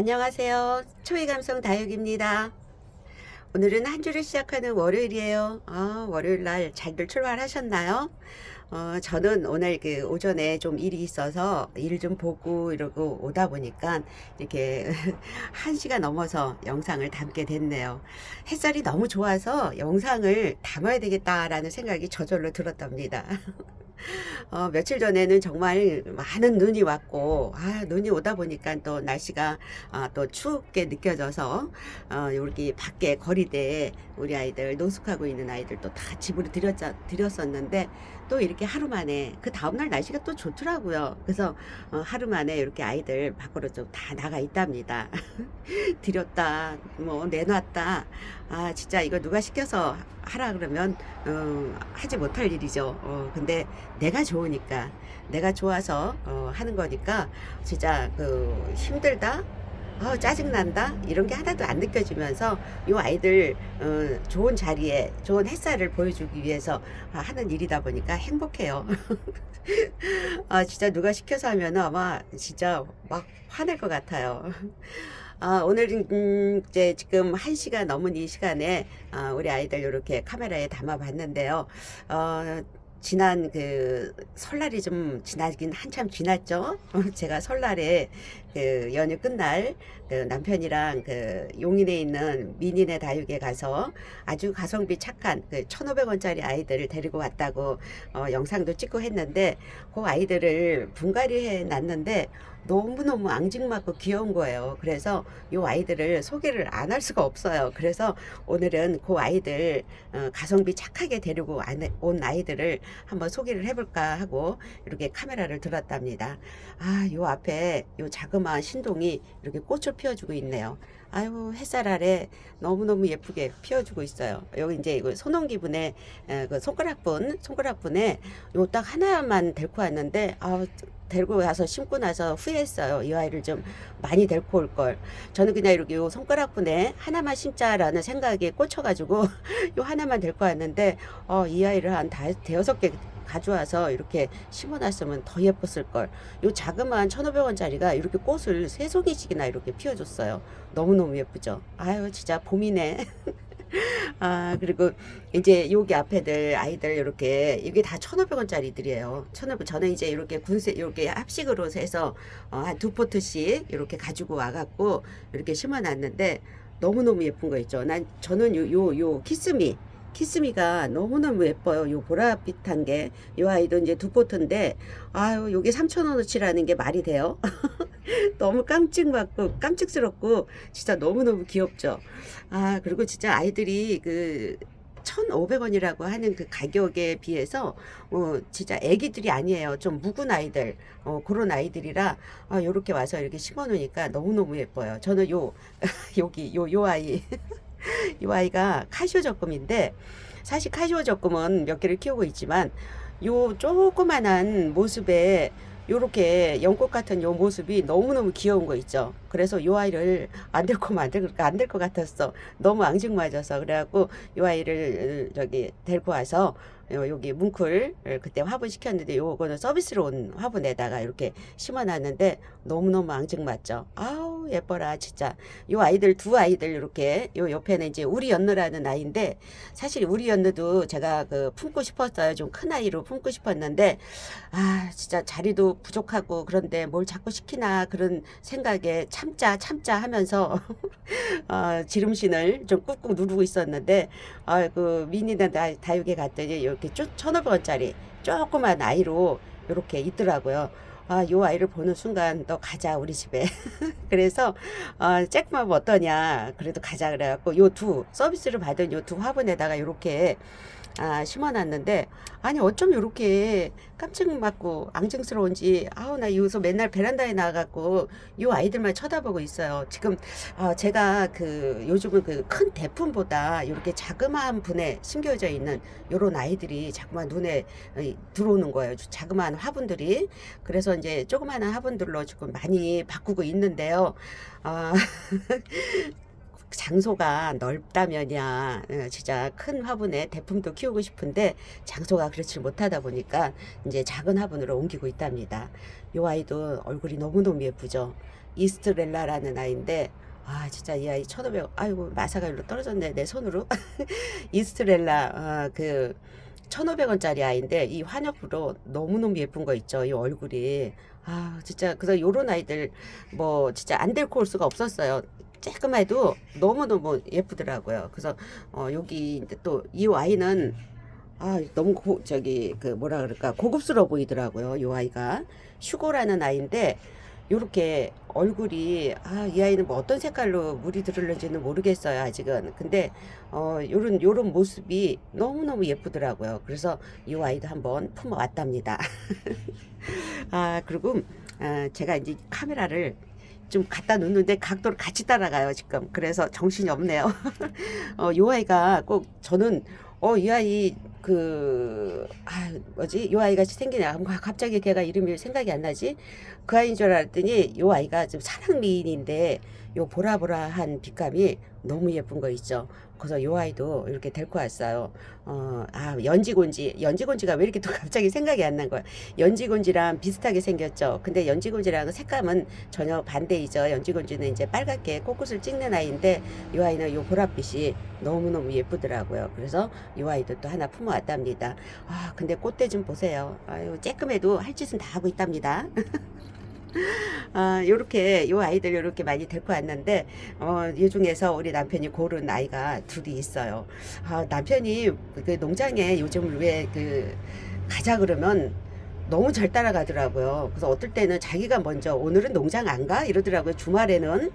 안녕하세요. 초이감성 다육입니다. 오늘은 한 주를 시작하는 월요일이에요. 아, 월요일 날 잘들 출발하셨나요? 어, 저는 오늘 그 오전에 좀 일이 있어서 일 좀 보고 이러고 오다 보니까 이렇게 한 시가 넘어서 영상을 담게 됐네요. 햇살이 너무 좋아서 영상을 담아야 되겠다라는 생각이 저절로 들었답니다. 어, 며칠 전에는 정말 많은 눈이 왔고, 아, 눈이 오다 보니까 또 날씨가 아, 또 춥게 느껴져서, 어, 여기 밖에 거리대에 우리 아이들, 노숙하고 있는 아이들도 다 집으로 들였자, 들였었는데, 또 이렇게 하루 만에, 그 다음날 날씨가 또 좋더라고요. 그래서 어, 하루 만에 이렇게 아이들 밖으로 좀 다 나가 있답니다. 들였다, 뭐, 내놨다. 아, 진짜 이거 누가 시켜서 하라 그러면, 어, 하지 못할 일이죠. 어, 근데 내가 좋으니까 내가 좋아서 어, 하는 거니까 진짜 그 힘들다 어, 짜증난다 이런 게 하나도 안 느껴지면서 이 아이들 어, 좋은 자리에 좋은 햇살을 보여주기 위해서 아, 하는 일이다 보니까 행복해요. 아 진짜 누가 시켜서 하면 아마 진짜 막 화낼 것 같아요. 아, 오늘은 음, 이제 지금 1시가 넘은 이 시간에 아, 우리 아이들 이렇게 카메라에 담아 봤는데요. 어, 지난 그 설날이 좀 지나긴 한참 지났죠. 제가 설날에 그 연휴 끝날 그 남편이랑 그 용인에 있는 민인의 다육에 가서 아주 가성비 착한 그 1,500원짜리 아이들을 데리고 왔다고 어, 영상도 찍고 했는데 그 아이들을 분갈이 해 놨는데 너무너무 앙증맞고 귀여운 거예요. 그래서 이 아이들을 소개를 안 할 수가 없어요. 그래서 오늘은 그 아이들 어, 가성비 착하게 데리고 안- 온 아이들을 한번 소개를 해볼까 하고 이렇게 카메라를 들었답니다. 아, 요 앞에 요 자그마한 신동이 이렇게 꽃을 피워주고 있네요. 아유, 햇살 아래 너무너무 예쁘게 피워주고 있어요. 여기 이제 이거 손홍기분에 에, 그 손가락 분, 손가락 분에 요 딱 하나만 데리고 왔는데, 아, 데리고 와서 심고 나서 후회했어요. 이 아이를 좀 많이 데리고 올 걸. 저는 그냥 이렇게 요 손가락 분에 하나만 심자라는 생각에 꽂혀가지고 요 하나만 데리고 왔는데, 어, 이 아이를 한 다, 대여섯 개 가져와서 이렇게 심어놨으면 더 예뻤을 걸. 요 자그마한 1,500원짜리가 이렇게 꽃을 세 송이씩이나 이렇게 피워줬어요. 너무너무 예쁘죠? 아유, 진짜 봄이네. 아, 그리고 이제 여기 앞에들 아이들 이렇게 이게 다 1,500원짜리들이에요. 1,500원. 저는 이제 이렇게 군세 이렇게 합식으로 해서 어, 한 두 포트씩 이렇게 가지고 와 갖고 이렇게 심어 놨는데 너무너무 예쁜 거 있죠. 난 저는 요 요 요 키스미 키스미가 너무너무 예뻐요. 요 보랏빛한 게. 요 아이도 이제 두 포트인데, 아유, 요게 3,000원어치라는 게 말이 돼요? 너무 깜찍맞고, 깜찍스럽고, 진짜 너무너무 귀엽죠? 아, 그리고 진짜 아이들이 그, 1,500원이라고 하는 그 가격에 비해서 어 진짜 애기들이 아니에요. 좀 묵은 아이들. 어 그런 아이들이라 아 요렇게 와서 이렇게 심어 놓으니까 너무너무 예뻐요. 저는 요 여기 요 요 아이 이 아이가 카시오 적금인데 사실 카시오 적금은 몇 개를 키우고 있지만 요 조그만한 모습에 요렇게 연꽃 같은 요 모습이 너무너무 귀여운 거 있죠. 그래서 요 아이를 안 될 거면 안 될 안될 것 같았어. 너무 앙증맞아서 그래갖고 요 아이를 저기 데리고 와서 요- 여기 뭉클 그때 화분 시켰는데 요거는 서비스로 온 화분에다가 이렇게 심어놨는데 너무너무 앙증맞죠. 아우 예뻐라 진짜. 요 아이들 두 아이들 이렇게 요 옆에는 이제 우리 연느라는 아이인데 사실 우리 연느도 제가 그 품고 싶었어요. 좀 큰 아이로 품고 싶었는데 아 진짜 자리도 부족하고 그런데 뭘 자꾸 시키나 그런 생각에 참자 참자 하면서 어, 지름신을 좀 꾹꾹 누르고 있었는데 아, 그 미니나 다- 다육에 갔더니 이렇게 쭉 1,500원짜리 조그만 아이로 이렇게 있더라고요. 아, 요 아이를 보는 순간 너 가자 우리 집에. 그래서 어, 잭맘 어떠냐. 그래도 가자 그래갖고 요 두 서비스를 받은 요 두 화분에다가 이렇게 아, 심어놨는데 아니 어쩜 이렇게 깜짝 맞고 앙증스러운지 아우 나 요새 맨날 베란다에 나가갖고 요 아이들만 쳐다보고 있어요. 지금 아, 제가 그 요즘은 그 큰 대품보다 이렇게 자그마한 분에 심겨져 있는 요런 아이들이 자꾸만 눈에 어, 들어오는 거예요. 자그마한 화분들이. 그래서 이제 조그마한 화분들로 지금 많이 바꾸고 있는데요. 아, 장소가 넓다면야 어, 진짜 큰 화분에 대품도 키우고 싶은데 장소가 그렇지 못하다 보니까 이제 작은 화분으로 옮기고 있답니다. 요 아이도 얼굴이 너무너무 예쁘죠. 이스트렐라라는 아이인데 아 진짜 이 아이 1500 아이고 마사가 일로 떨어졌네 내 손으로 이스트렐라 아, 그 1,500원짜리 아이인데 이 환엽으로 너무너무 예쁜 거 있죠. 이 얼굴이. 아, 진짜 그래서 요런 아이들 뭐 진짜 안 데리고 올 수가 없었어요. 조금해도 너무너무 예쁘더라고요. 그래서 어 여기 또이 아이는 아, 너무 고, 저기 그 뭐라 그럴까 고급스러워 보이더라고요. 요 아이가 슈고라는 아이인데 요렇게 얼굴이 아, 이 아이는 뭐 어떤 색깔로 물이 들을는지는 모르겠어요, 아직은. 근데 어, 요런 요런 모습이 너무너무 예쁘더라고요. 그래서 이 아이도 한번 품어 왔답니다. 아, 그리고 아, 제가 이제 카메라를 좀 갖다 놓는데 각도를 같이 따라가요, 지금. 그래서 정신이 없네요. 어, 요 아이가 꼭 저는 어, 이 아이 그 아, 뭐지? 요 아이 같이 생기네. 아, 갑자기 걔가 이름이 생각이 안 나지? 그 아이인 줄 알았더니 요 아이가 좀 사랑 미인인데 요 보라보라한 빛감이 너무 예쁜 거 있죠. 그래서 요 아이도 이렇게 데리고 왔어요. 어, 아, 연지곤지. 연지곤지가 왜 이렇게 또 갑자기 생각이 안 난 거야. 연지곤지랑 비슷하게 생겼죠. 근데 연지곤지랑 색감은 전혀 반대이죠. 연지곤지는 이제 빨갛게 코끝을 찍는 아이인데 요 아이는 요 보랏빛이 너무너무 예쁘더라고요. 그래서 요 아이도 또 하나 품어 왔답니다. 아, 근데 꽃대 좀 보세요. 아유, 쬐끔해도 할 짓은 다 하고 있답니다. 아, 요렇게 요 아이들 요렇게 많이 데리고 왔는데 어, 이 중에서 우리 남편이 고른 아이가 둘이 있어요. 아, 남편이 그 농장에 요즘 왜 그 가자 그러면 너무 잘 따라가더라고요. 그래서 어떨 때는 자기가 먼저 오늘은 농장 안 가? 이러더라고요. 주말에는.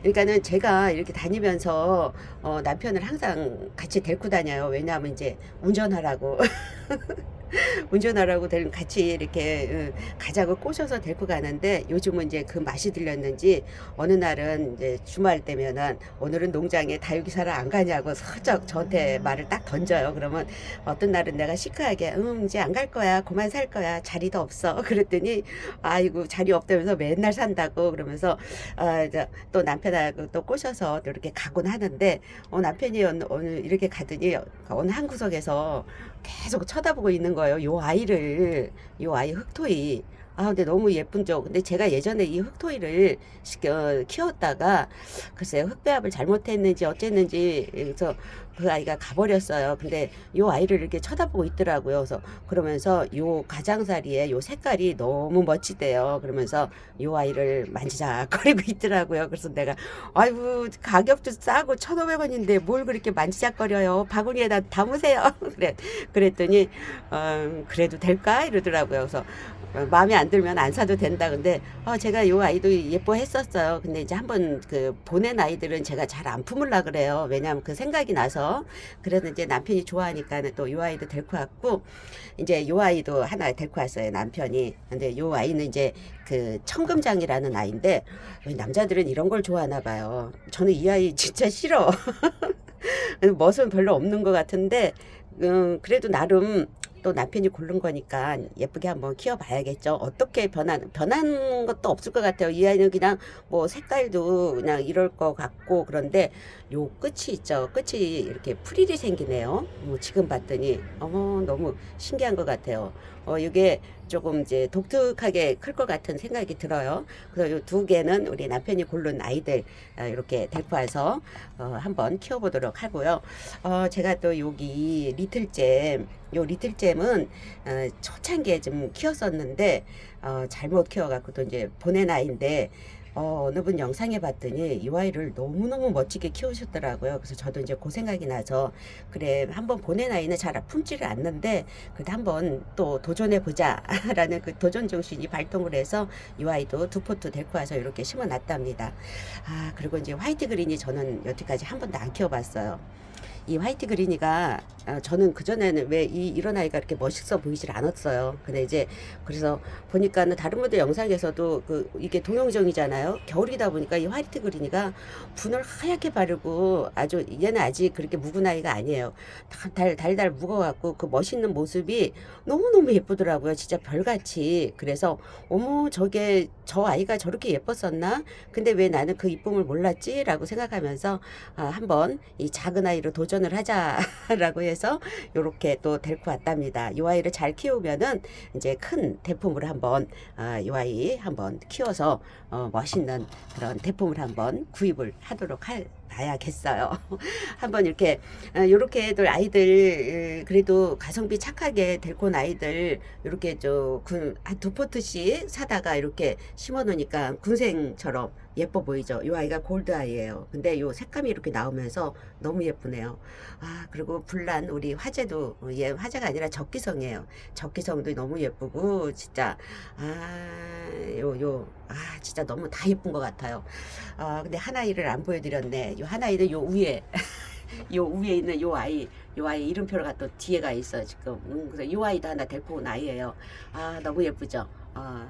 그러니까는 제가 이렇게 다니면서 어, 남편을 항상 같이 데리고 다녀요. 왜냐하면 이제 운전하라고. 운전하라고 될- 같이 이렇게 응, 가자고 꼬셔서 데리고 가는데 요즘은 이제 그 맛이 들렸는지 어느 날은 이제 주말 때면은 오늘은 농장에 다육이 사러 안 가냐고 슬쩍 저한테 말을 딱 던져요. 그러면 어떤 날은 내가 시크하게 음 이제 안 갈 거야. 그만 살 거야. 자리도 없어. 그랬더니 아이고 자리 없다면서 맨날 산다고. 그러면서 아, 또 남편하고 또 꼬셔서 또 이렇게 가곤 하는데 어, 남편이 오늘, 오늘 이렇게 가더니 어느 한 구석에서 계속 쳐다보고 있는 거예요. 요 아이를, 요 아이 흑토이. 아, 근데 너무 예쁜죠. 근데 제가 예전에 이 흑토이를 시켜, 키웠다가, 글쎄요, 흑배합을 잘못했는지 어쨌는지, 그래서 그 아이가 가버렸어요. 근데 요 아이를 이렇게 쳐다보고 있더라고요. 그래서 그러면서 요 가장자리에 요 색깔이 너무 멋지대요. 그러면서 요 아이를 만지작거리고 있더라고요. 그래서 내가, 아이고, 가격도 싸고 1,500원인데 뭘 그렇게 만지작거려요. 바구니에다 담으세요. 그래. 그랬더니 어, 그래도 될까 이러더라고요. 그래서 어, 마음에 안 들면 안 사도 된다. 근데 어, 제가 요 아이도 예뻐했었어요. 근데 이제 한번 그 보낸 아이들은 제가 잘 안 품으려 그래요. 왜냐하면 그 생각이 나서 그래서 이제 남편이 좋아하니까는 또요 아이도 데리고 왔고 이제 요 아이도 하나 데리고 왔어요. 남편이. 근데 요 아이는 이제 그 청금장이라는 아이인데 왜 남자들은 이런 걸 좋아하나 봐요. 저는 이 아이 진짜 싫어. 멋은 별로 없는 것 같은데 음, 그래도 나름 또 남편이 고른 거니까 예쁘게 한번 키워봐야겠죠. 어떻게 변한 변한 것도 없을 것 같아요. 이 아이는 그냥 뭐 색깔도 그냥 이럴 것 같고 그런데 요 끝이 있죠. 끝이 이렇게 프릴이 생기네요. 뭐 지금 봤더니 어머 너무 신기한 것 같아요. 어 이게 조금 이제 독특하게 클 것 같은 생각이 들어요. 그래서 요두 개는 우리 남편이 고른 아이들 어, 이렇게 와서 어, 한번 키워보도록 하고요. 어, 제가 또 여기 리틀잼, 요 리틀잼은 어, 초창기에 좀 키웠었는데 어, 잘못 키워갖고 또 이제 보낸 아이인데 어, 어느 분 영상에 봤더니 이 아이를 너무너무 멋지게 키우셨더라고요. 그래서 저도 이제 그 생각이 나서 그래 한번 보낸 아이는 잘 품지를 않는데 그래도 한번 또 도전해 보자라는 그 도전 정신이 발동을 해서 이 아이도 두 포트 데리고 와서 이렇게 심어 놨답니다. 아 그리고 이제 화이트 그린이 저는 여태까지 한 번도 안 키워봤어요. 이 화이트 그린이가 아, 저는 그전에는 왜 이 이런 아이가 이렇게 멋있어 보이질 않았어요. 근데 이제 그래서 보니까는 다른 분들 영상에서도 그 이게 동영정이잖아요. 겨울이다 보니까 이 화이트 그린이가 분을 하얗게 바르고 아주 얘는 아직 그렇게 묵은 아이가 아니에요. 다- 달, 달달 묵어갖고 그 멋있는 모습이 너무너무 예쁘더라고요. 진짜 별같이. 그래서 어머 저게 저 아이가 저렇게 예뻤었나? 근데 왜 나는 그 이쁨을 몰랐지? 라고 생각하면서 아, 한번 이 작은 아이로 도전을 하자라고 해서 요렇게 또 데리고 왔답니다. 이 아이를 잘 키우면은 이제 큰 대품을 한번 아, 이 아이 한번 키워서 어, 멋있 는 그런 대품을 한번 구입을 하도록 할 봐야겠어요. 한번 이렇게 이렇게 애들 아이들 어, 그래도 가성비 착하게 온 아이들 이렇게 저한두 포트씩 사다가 이렇게 심어 놓으니까 군생처럼 예뻐 보이죠. 이 아이가 골드 아이예요. 근데 요 색감이 이렇게 나오면서 너무 예쁘네요. 아 그리고 불난 우리 화재도 어, 얘 화재가 아니라 적기성이에요. 적기성도 너무 예쁘고 진짜 아요 요아 진짜 너무 다 예쁜 것 같아요. 아 근데 하나 이를 안 보여드렸네. 요 하나이는 요 위에 요 위에 있는 요 아이 요 아이 이름표가 또 뒤에가 있어 지금. 음, 그래서 요 아이도 하나 데리고 온 아이예요. 아 너무 예쁘죠? 아,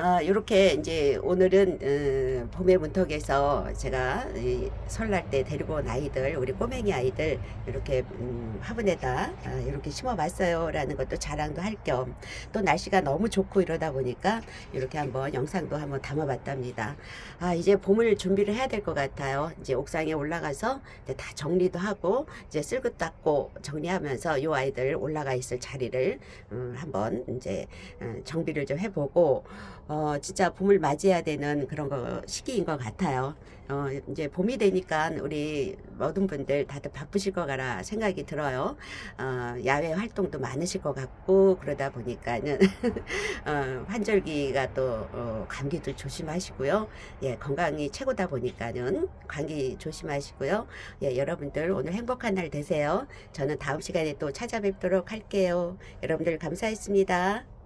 아 이렇게 이제 오늘은 음, 봄의 문턱에서 제가 이 설날 때 데리고 온 아이들 우리 꼬맹이 아이들 이렇게 음, 화분에다 아, 이렇게 심어봤어요 라는 것도 자랑도 할 겸 또 날씨가 너무 좋고 이러다 보니까 이렇게 한번 영상도 한번 담아봤답니다. 아 이제 봄을 준비를 해야 될 것 같아요. 이제 옥상에 올라가서 이제 다 정리도 하고 이제 쓸고 닦고 정리하면서 요 아이들 올라가 있을 자리를 음, 한번 이제 음, 정비를 좀 해보고 어 진짜 봄을 맞이해야 되는 그런 거 시기인 것 같아요. 어 이제 봄이 되니까 우리 모든 분들 다들 바쁘실 것 같아 생각이 들어요. 어 야외 활동도 많으실 것 같고 그러다 보니까는 어, 환절기가 또 어, 감기도 조심하시고요. 예, 건강이 최고다 보니까는 감기 조심하시고요. 예, 여러분들 오늘 행복한 날 되세요. 저는 다음 시간에 또 찾아뵙도록 할게요. 여러분들 감사했습니다.